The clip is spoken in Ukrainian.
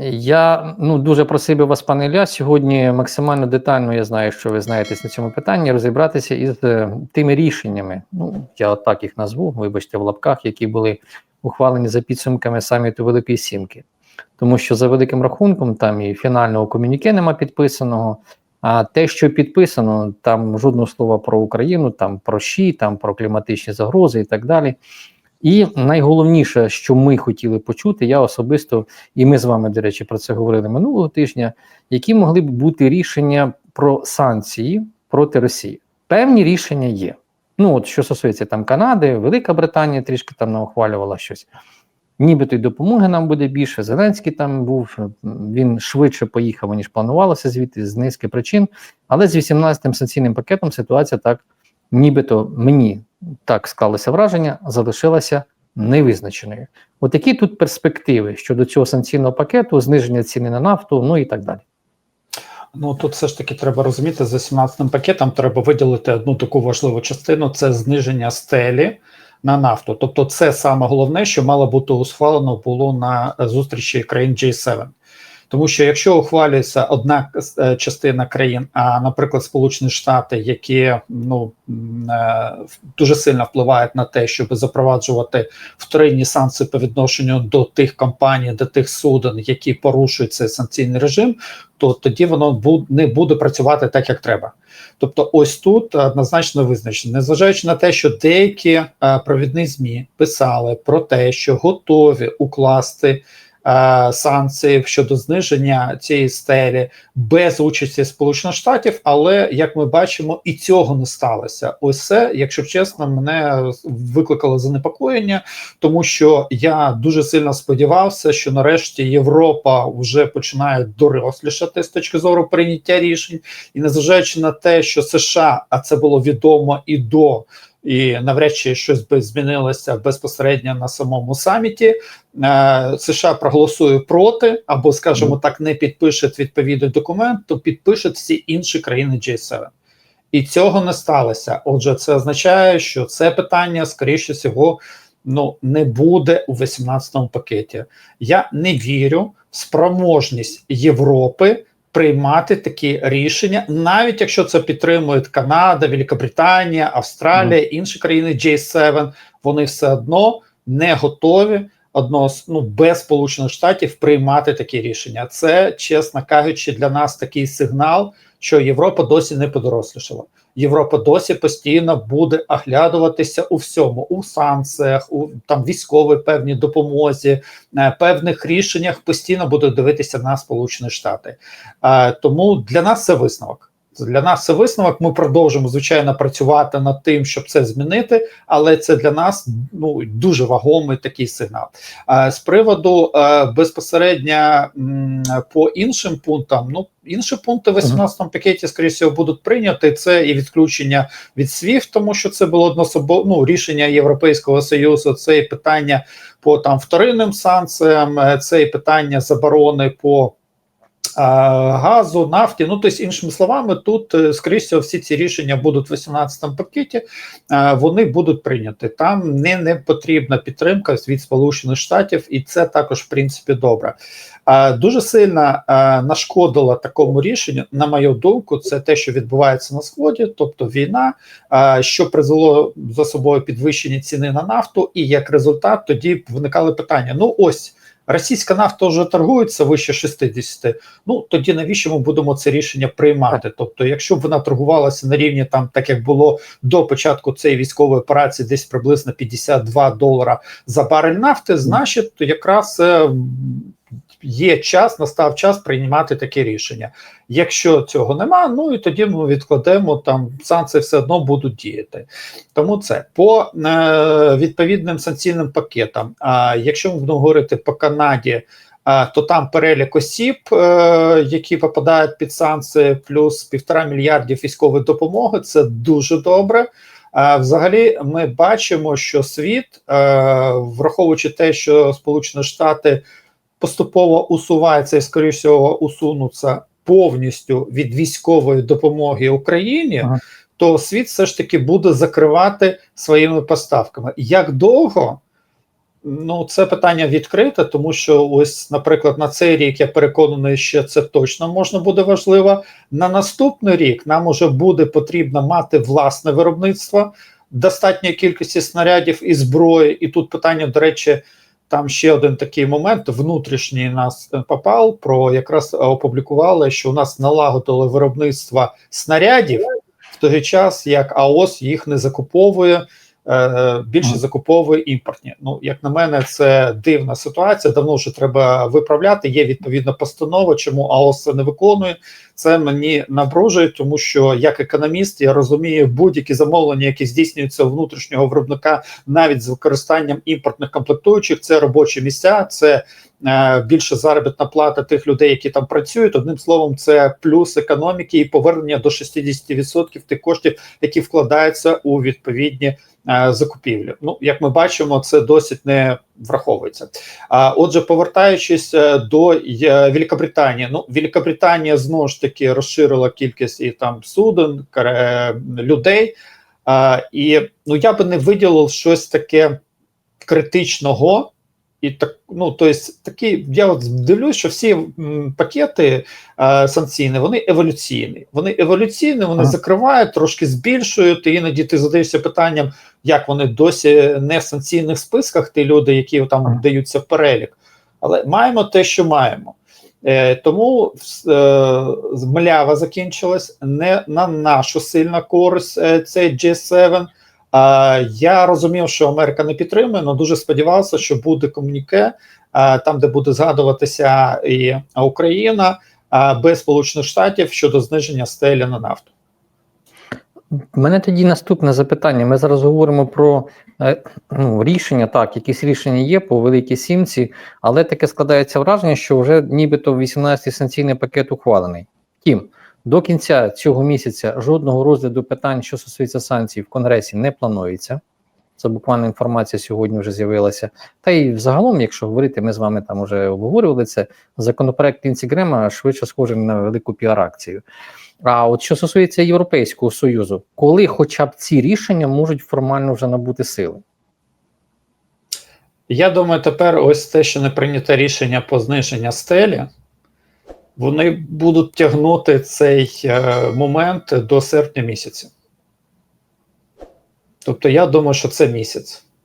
Я ну дуже просив би вас, пане Ілля, сьогодні максимально детально. Я знаю, що ви знаєтесь на цьому питанні, розібратися із е, тими рішеннями. Ну я отак їх назву, вибачте, в лапках, які були ухвалені за підсумками саміту Великої Сімки. Тому що за великим рахунком там і фінального комюніке нема підписаного. А те, що підписано, там жодного слова про Україну, там про ЩІ, там про кліматичні загрози і так далі. І найголовніше, що ми хотіли почути, я особисто, і ми з вами, до речі, про це говорили минулого тижня, які могли б бути рішення про санкції проти Росії. Певні рішення є. Ну, от що стосується там Канади, Велика Британія трішки там наухвалювала щось. Нібито й допомоги нам буде більше. Зеленський там був, він швидше поїхав, ніж планувалося звідти з низки причин. Але з 18-м санкційним пакетом ситуація так, нібито мені так склалося враження, залишилася невизначеною. От які тут перспективи щодо цього санкційного пакету, зниження ціни на нафту, ну і так далі. Ну тут все ж таки треба розуміти, за 17-м пакетом треба виділити одну таку важливу частину: це зниження стелі на нафту. Тобто, це саме головне, що мало бути усвалено було на зустрічі країн G7. Тому що якщо ухвалюється одна е, частина країн, а наприклад, Сполучені Штати, які ну е, дуже сильно впливають на те, щоб запроваджувати вторинні санкції по відношенню до тих компаній, до тих суден, які порушують цей санкційний режим, то тоді воно не буде працювати так, як треба. Тобто, ось тут однозначно визначено, незважаючи на те, що деякі е, провідні змі писали про те, що готові укласти. Е, санкцій щодо зниження цієї стелі без участі Сполучених Штатів, але як ми бачимо, і цього не сталося. Це, якщо чесно, мене викликало занепокоєння, тому що я дуже сильно сподівався, що нарешті Європа вже починає дорослішати з точки зору прийняття рішень, і незважаючи на те, що США, а це було відомо і до і навряд чи щось би змінилося безпосередньо на самому саміті. Е, США проголосує проти, або, скажімо так, не підпише відповідний документ, то підпишуть всі інші країни G7. І цього не сталося. Отже, це означає, що це питання, скоріше всього, ну не буде у 18-му пакеті. Я не вірю в спроможність Європи приймати такі рішення, навіть якщо це підтримують Канада, Великобританія, Австралія, mm. інші країни J7, вони все одно не готові одного ну, без сполучених штатів приймати такі рішення. Це чесно кажучи, для нас такий сигнал, що Європа досі не подорослішала. Європа досі постійно буде оглядуватися у всьому, у санкціях, у там військовій певній допомозі, е, певних рішеннях постійно буде дивитися на Сполучені Штати. Е, тому для нас це висновок. Для нас це висновок. Ми продовжимо звичайно працювати над тим, щоб це змінити, але це для нас ну дуже вагомий такий сигнал. З приводу е, безпосередньо по іншим пунктам, ну інші пункти в 18-му пакеті, скоріше всього, будуть прийняті. Це і відключення від СВІФ, тому що це було однособо ну, рішення Європейського союзу. Це і питання по там вторинним санкціям, е, це і питання заборони по газу, нафті. Ну тобто, іншими словами, тут е, скоріше всі ці рішення будуть в 18-му пакеті. Вони будуть прийняті. Там не, не потрібна підтримка від Сполучених Штатів, і це також в принципі добре. Дуже сильно нашкодило такому рішенню, на мою думку, це те, що відбувається на сході, тобто війна, що призвело за собою підвищення ціни на нафту, і як результат тоді виникали питання: ну ось. Російська нафта вже торгується вище 60, Ну тоді навіщо ми будемо це рішення приймати? Тобто, якщо б вона торгувалася на рівні там, так як було до початку цієї військової операції, десь приблизно 52 долара за барель нафти, значить, якраз е, є час, настав час приймати таке рішення. Якщо цього нема, ну і тоді ми відкладемо там санкції все одно будуть діяти. Тому це по е, відповідним санкційним пакетам. А якщо ми будемо говорити по Канаді. То там перелік осіб, е, які попадають під санкції, плюс півтора мільярдів військової допомоги. Це дуже добре. Взагалі, ми бачимо, що світ, е, враховуючи те, що Сполучені Штати поступово усувається і, скоріш всього, усунуться повністю від військової допомоги Україні, ага. то світ все ж таки буде закривати своїми поставками. Як довго? Ну, це питання відкрите, тому що ось, наприклад, на цей рік я переконаний, що це точно можна буде важливо. На наступний рік нам уже буде потрібно мати власне виробництво достатньої кількості снарядів і зброї. І тут питання, до речі, там ще один такий момент внутрішній нас попав. Про якраз опублікували, що у нас налагодили виробництво снарядів в той час, як АОС їх не закуповує. Е, Більше закуповує імпортні. Ну, як на мене, це дивна ситуація. Давно вже треба виправляти. Є відповідна постанова, чому АОС це не виконує. Це мені наброжує, тому що як економіст я розумію будь-які замовлення, які здійснюються у внутрішнього виробника, навіть з використанням імпортних комплектуючих, це робочі місця, це е, більше заробітна плата тих людей, які там працюють. Одним словом, це плюс економіки і повернення до 60% тих коштів, які вкладаються у відповідні е, закупівлі. Ну, як ми бачимо, це досить не враховується. А отже, повертаючись е, до е, Великобританії, ну Великобританія знову ж таки розширила кількість і там суден, е, людей. А, і ну я би не виділив щось таке критичного. І так, ну то есть такі, я от дивлюсь, що всі пакети е, санкційні, вони еволюційні. Вони еволюційні, вони Ага. закривають, трошки збільшують. І іноді ти задаєшся питанням, як вони досі не в санкційних списках, ті люди, які там Ага. в перелік. Але маємо те, що маємо. Е, тому е, млява закінчилась не на нашу сильну користь. Е, цей G7. Я розумів, що Америка не підтримує, але дуже сподівався, що буде комуніке, там, де буде згадуватися і Україна без Сполучених Штатів щодо зниження стелі на нафту. У мене тоді наступне запитання. Ми зараз говоримо про е, ну, рішення, так, якісь рішення є по великій сімці, але таке складається враження, що вже нібито 18-й санкційний пакет ухвалений. Втім, до кінця цього місяця жодного розгляду питань, що стосується санкцій, в Конгресі не планується. Це буквально інформація сьогодні вже з'явилася. Та й взагалом, якщо говорити, ми з вами там вже обговорювали це. Законопроект Лінці Грема швидше схожий на велику піар-акцію. А от що стосується Європейського союзу, коли хоча б ці рішення можуть формально вже набути сили? Я думаю, тепер ось те, що не прийнято рішення по зниження стелі, вони будуть тягнути цей е, момент до серпня місяця. Тобто, я думаю, що це місяць.